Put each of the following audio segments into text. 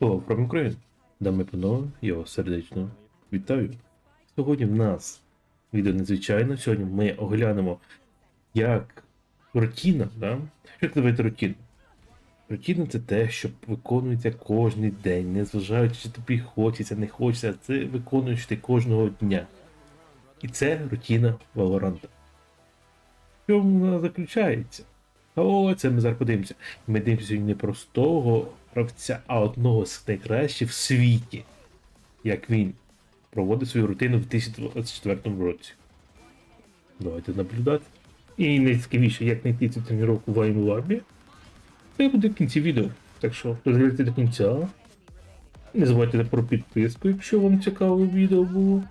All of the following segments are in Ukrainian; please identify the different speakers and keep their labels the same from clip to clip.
Speaker 1: Hello from Ukraine. Дами панове, я вас сердечно вітаю. Сьогодні в нас відео незвичайне. Сьогодні ми оглянемо, як рутина, да? що називається рутина? Рутина це те, що виконується кожен день, незважаючи, чи тобі хочеться, не хочеться, це виконуєш ти кожного дня. І це рутина Valorant. В чому вона заключається? О, це ми зараз подивимося. Ми дивимося не простого гравця, а одного з найкращих в світі. Як він проводить свою рутину в 2024 році. Давайте наблюдати. І найцікавіше, як знайти цю тренування в Аймлабі, це буде в кінці відео. Так що роздивляйте до кінця. Не забувайте про підписку, якщо вам цікаве відео було.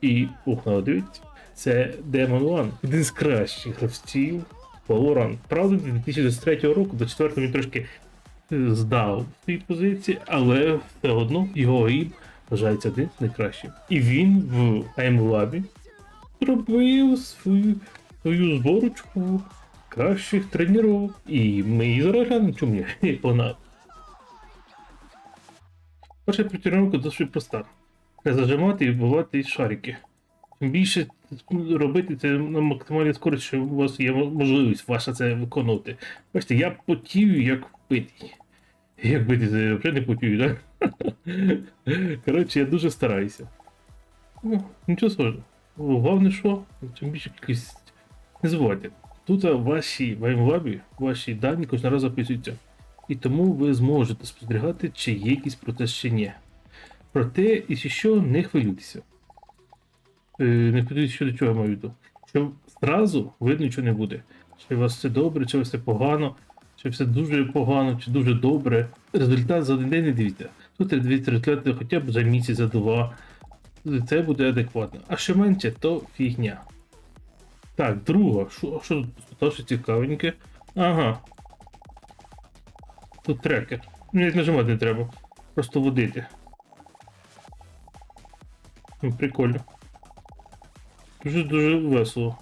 Speaker 1: І пухнало дивіться. Це Demon One, один з кращих гравців Valorant. Правда, 2023 року до 4 він трошки здав свої позиції, але все одно його гейм вважається один з найкращих. І він в АМЛабі зробив свою, свою зборочку кращих тренувань. І ми її зараз глянемо, чому ні? Вона. Перша тренування досить проста. Не зажимати і вбивати шарики. Чим більше робити це на максимальній скорості, що у вас є можливість ваша це виконувати. Бачите, я потію як вбитий. Як бити, це вже не потію, так? Коротше, я дуже стараюся. Ну, нічого сложного. Головне, що, чим більше кількість. Не забувайте, тут ваші в аймлабі, ваші дані кожен раз записуються. І тому ви зможете спостерігати, чи є якийсь процес чи ні. Проте, якщо що, не хвилюйтеся. Е, не подивіться, що до чого я маю. Що зразу видно нічого не буде. Чи у вас все добре, чи у вас все погано, чи все дуже погано, чи дуже добре. Результат за один день не дивіться. Тут дивіться результати хоча б за місяць, за два. Це буде адекватно. А що менше, то фігня. Так, друга, що, що тут що цікавеньке? Ага. Тут трекер. Навіть нажимати не треба. Просто водити. Ну, Прикольно. Дуже дуже весело.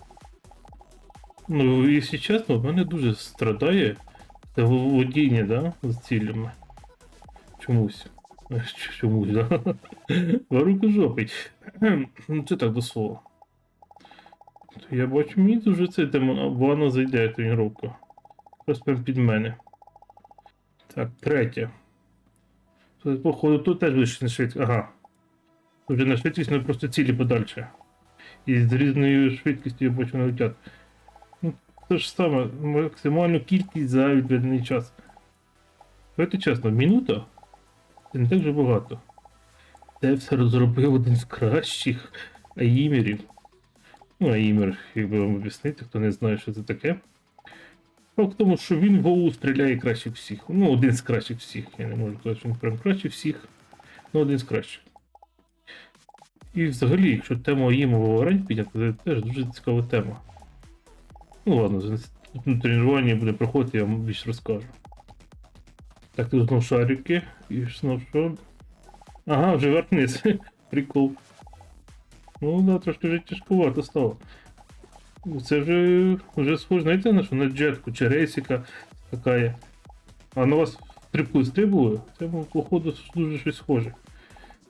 Speaker 1: Ну, якщо чесно, в мене дуже страдає це водіння, да? З цілями. Чомусь. Чомусь, да? Руки жопить. Ну, Це так до слова. Я бачу, мені дуже це ванна зайде тренування. Просто прям під мене. Так, третє. Походу, тут теж буде на швидкість. Ага. Вже на швидкість, але просто цілі подальше. І з різною швидкістю я бачу не. Ну, те ж саме, максимальну кількість за відведений час. Давайте чесно, минута це не так вже багато. Це все розробив один з кращих аїмерів. Ну, аїмер, як би вам об'яснити, хто не знає, що це таке. Факт в тому, що він в ОУ стріляє краще всіх. Ну, один з кращих всіх. Я не можу сказати, що він прям краще всіх. Ну, один з кращих. І взагалі, якщо тему їм в Валоранті підняти, це теж дуже цікава тема. Ну ладно, на тренуванні буде проходити, я вам більше розкажу. Так, тут знов шарики. І знов що? Ага, вже вверх вниз. Прикол. Ну да, трошки вже тяжкувато стало. Це вже, вже схоже, знаєте, на що? На джетку чи рейсика скакає. А на вас стрибку стрибує? Це, ну, походу, дуже щось схоже.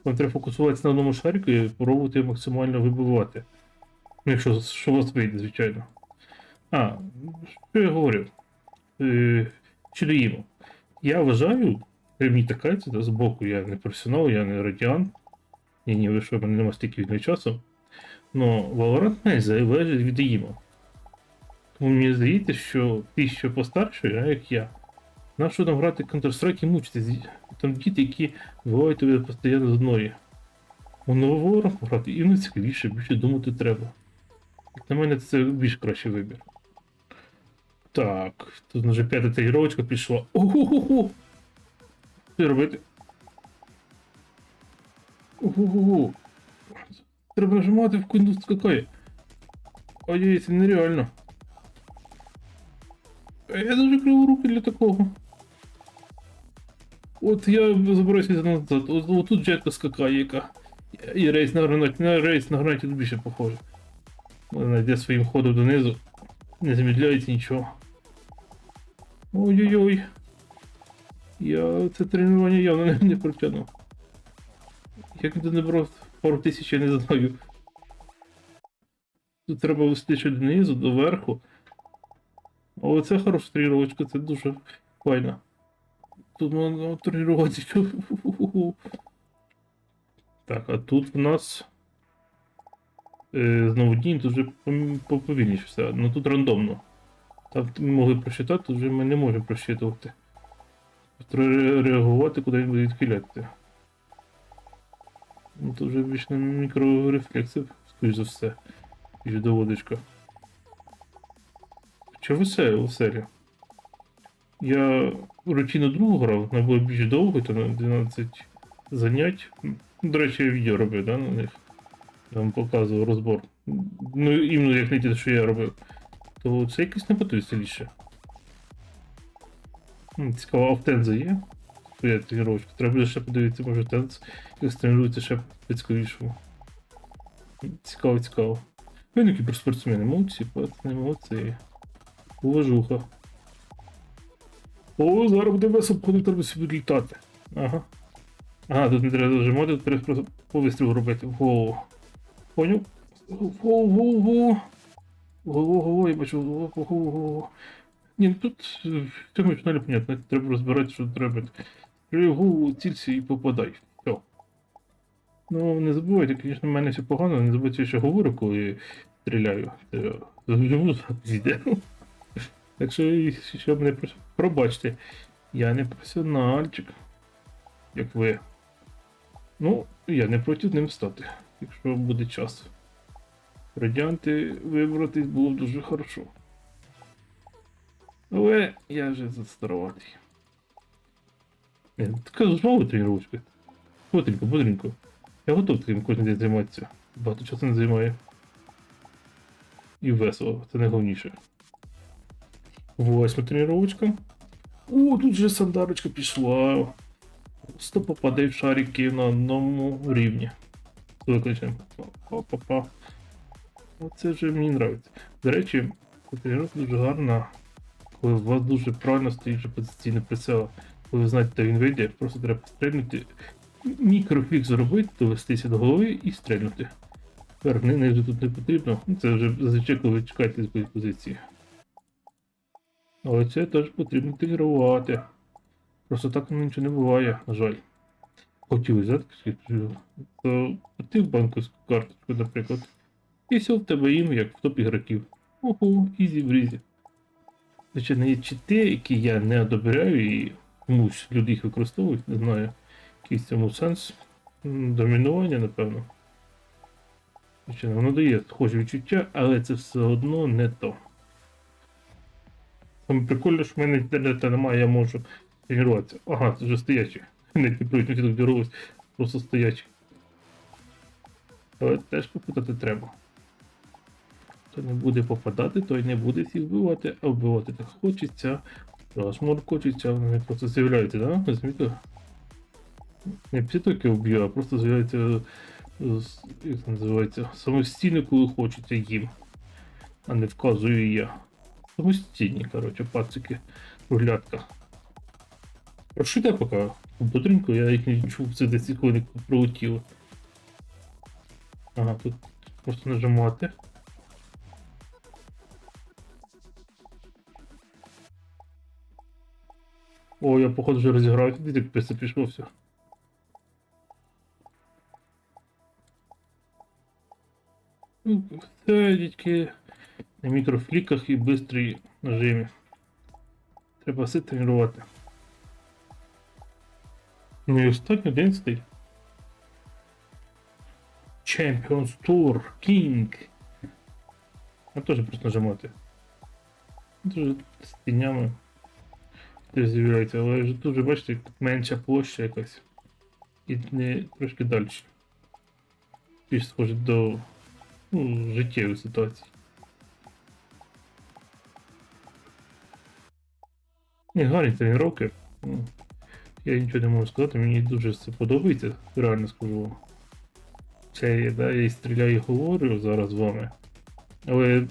Speaker 1: Вам треба фокусуватися на одному шарику і пробувати максимально вибивати. Ну, якщо що у вас вийде, звичайно. А, що я говорив? Е, їм. Я вважаю, мені така це з боку, я не професіонал, я не радіан. Ні, ні, ви в мене немає стільки вільного часу. Но Valorant не залежить від їма. Тому мені здається, що ті, що постарші, а як я, на що там грати Counter-Strike і мучитись? Там діти, які бувають тебе постійно з одної. У нового грати і цікавіше, більше думати треба. На мене це більш кращий вибір. Так, тут вже п'ята тренувачка пішла. Ого-го-го! Що робити? Ого-го-го! Треба нажимати в кунду скакає. Ой, це нереально. Я дуже криву руки для такого. От я забираюся назад. От, от тут джетка скакає, яка. І рейс на гранаті. На рейс на гранаті більше похоже. Вона йде своїм ходом донизу. Не замідляється нічого. Ой-ой-ой. Я це тренування явно не, не протягну. Як він не брав пару тисяч, я не знаю. Тут треба вести донизу, до верху. А оце хороша тренувачка, це дуже файно. Тут можна тренуватися. Так, а тут в нас. Е, знову дні, тут вже поповільніше все. Ну тут рандомно. Там ми могли просчитати, тут вже ми не можемо просчитувати. Реагувати, куди він буде відхиляти. Ну тут вже більш на мікрорефлекси, скоріш за все. І доводочка. Чи веселі, веселі? Я рутину другу грав, вона була більш довго, на 12 занять. До речі, я відео робив, да, на них. Я вам показував розбор. Ну, іменно як не те, що я робив. То це якось не веселіше. М, Цікаво, а в Тенза є? Своя тренувачка. Треба буде ще подивитися, може Тенз якось тренується ще по-цікавішому. Цікаво, цікаво. Ви не кіберспортсмени, молодці, пацани, молодці. Уважуха. О, зараз буде весело, коли треба собі літати. Ага. Ага, тут не треба зажимати, тут треба просто по робити. Воу. Поняв? Воу, Воу, воу, я бачу, воу, воу, воу. Ні, ну тут е, в цьому фіналі понятно, треба розбирати, що треба. Воу, цілься і попадай. Все. Ну, не забувайте, звісно, в мене все погано, не забувайте, що говорю, коли стріляю. Це зійде. Так що, і що мене прос- пробачте, я не професіональчик, як ви. Ну, я не проти ним стати, якщо буде час. Радіанти вибрати було б дуже хорошо. Але я вже застаруватий. Е, Така знову тренувачка. Бодренько, бодренько. Я готов таким кожен день займатися. Багато часу не займає. І весело, це найголовніше. Восьма тренувачка. О, тут же сандарочка пішла. Просто попадай в шарики на одному рівні. Виключимо. Па-па-па. Оце вже мені подобається. До речі, ця дуже гарна, коли у вас дуже правильно стоїть вже позиційне прицел. Коли ви знаєте, де він вийде, просто треба стрельнути. Мікрофік зробити, довестися до голови і стрельнути. Не вже тут не потрібно. Ну, Це вже зазвичай, коли ви чекаєте з позиції. Але це теж потрібно тренувати. Просто так нічого не буває, на жаль. Хотів взяти, то ти в банківську карточку, наприклад. І все в тебе ім'я, як в топ ігроків. Ого, ізі брізі. Звичайно, є чити, які я не одобряю і комусь люди їх використовують, не знаю. Якийсь цьому сенс. Домінування, напевно. Звичайно, воно дає схожі відчуття, але це все одно не то. Саме прикольно, що в мене інтернету немає, я можу тренуватися. Ага, це вже стоячі. Не типують, не просто стоячі. Але теж попитати треба. Хто не буде попадати, той не буде всіх вбивати, а вбивати так хочеться. Аж хочеться, вони просто з'являються, да? Розумієте? Не того, вб'ю, а просто з'являються, е, як це називається, самостійно, коли хочеться їм. А не вказую я. Самостійні, коротше, пацики, руглятка. Прошите поки. Бодренько, я їх не чув, це 10 секунд пролетіло. Ага, тут просто нажимати. О, я походу вже розіграв, після пішло все. Ну, Все, дядьки, на мікрофліках і бистрій нажимі. Треба все тренувати. Ну і останній 11. Champions Tour King. А теж просто нажимати. Дуже з тінями. З'являється, але ж дуже бачите, менша площа якась. І не трошки далі. Більш схоже до ну, життєвої ситуації. Ні, гарні тренування. Ну, Я нічого не можу сказати, мені дуже це подобається, реально скажу вам. Це да, я і стріляю і говорю зараз з вами. Але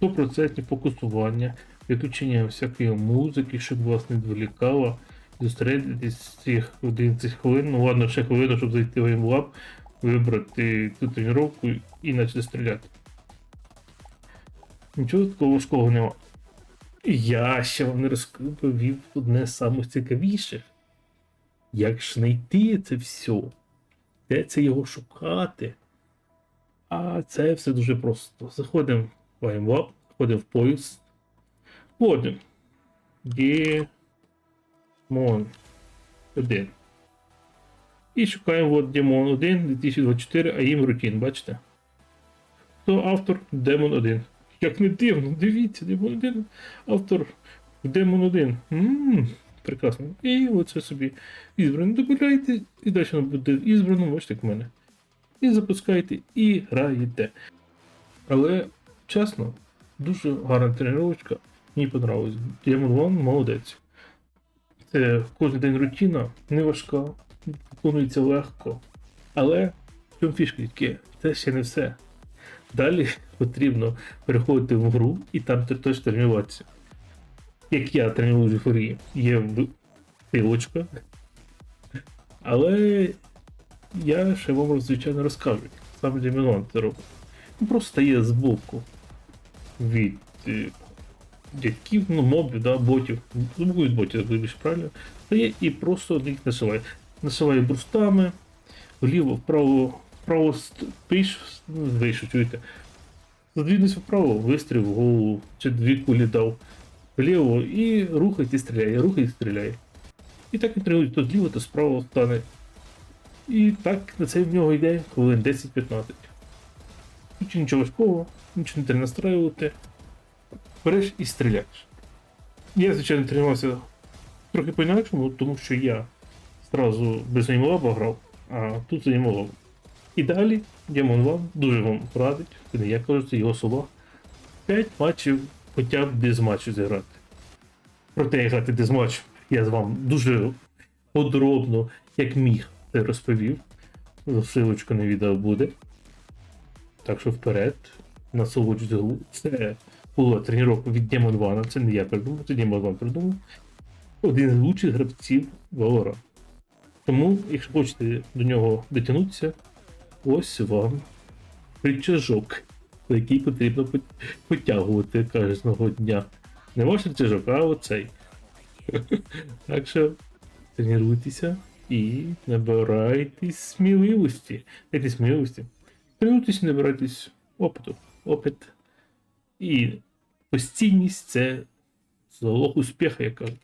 Speaker 1: 100% фокусування, відключення всякої музики, щоб вас не відволікало. зосередитись цих 11 хвилин, ну ладно, ще хвилину, щоб зайти в геймлаб, вибрати ту тренування і почати стріляти. Нічого такого важкого нема. Я ще вам не розповів одне з самих цікавіших. Як ж знайти це все? Де це його шукати? А це все дуже просто. Заходимо в IMLab, входимо в поїзд. Вводимо. Демон 1. І шукаємо от Демон 1 2024, а їм рутін, бачите? Хто автор Демон 1. Як не дивно, дивіться, Демон 1, автор Демон 1. Ммм, прекрасно. І оце собі ізбрано додаєте, і далі воно буде ізбрано, бачите, як в мене. І запускаєте, і граєте. Але, чесно, дуже гарна тренувачка. Мені подобалось. Демон 1 молодець. Це кожен день рутина, не важка, виконується легко. Але в чому фішки таке? Це ще не все. Далі потрібно переходити в гру і там те- теж тренуватися. Як я тренував в ефорії, є пилочка. Але я ще вам, звичайно, розкажу. Саме Демілан це робить. Він просто стає збоку від е, дядьків, ну, мобів, да, ботів. Збоку від ботів, як правильно. Стає і просто їх насилає. Насилає брустами, вліво, вправо, вправо пиш, ну, вийшов, чуєте. Задвінувся вправо, вистріл в голову, чи дві кулі дав вліво і рухайте, стріляє, рухає і стріляє. І так він то зліво, то справа стане. І так на це в нього йде хвилин 10-15. Тут нічого важкого, нічого не треба настраювати. Береш і стріляєш. Я, звичайно, тренувався трохи по-інакшому, тому що я зразу без наймолаба грав, а тут за наймолаб. І далі Демон вам дуже вам радить, я кажу, це його слова. 5 матчів хоча б без матчу зіграти. Проте як грати без матчу, я з вам дуже подробно, як міг, це розповів. Силочку на відео буде. Так що вперед, насолоджуйтесь. Це була тренування від Demon One, це не я придумав, це Demon One придумав. Один з лучших гравців Valorant. Тому, якщо хочете до нього дотягнутися, ось вам на який потрібно пот- потягувати кожного дня. Не ваш рычажок, а оцей. Так що тренуйтеся і набирайтесь сміливості. Сміливості. Тренуйтесь і набирайтесь опиту. Опит. І постійність це залог успіху, як кажуть.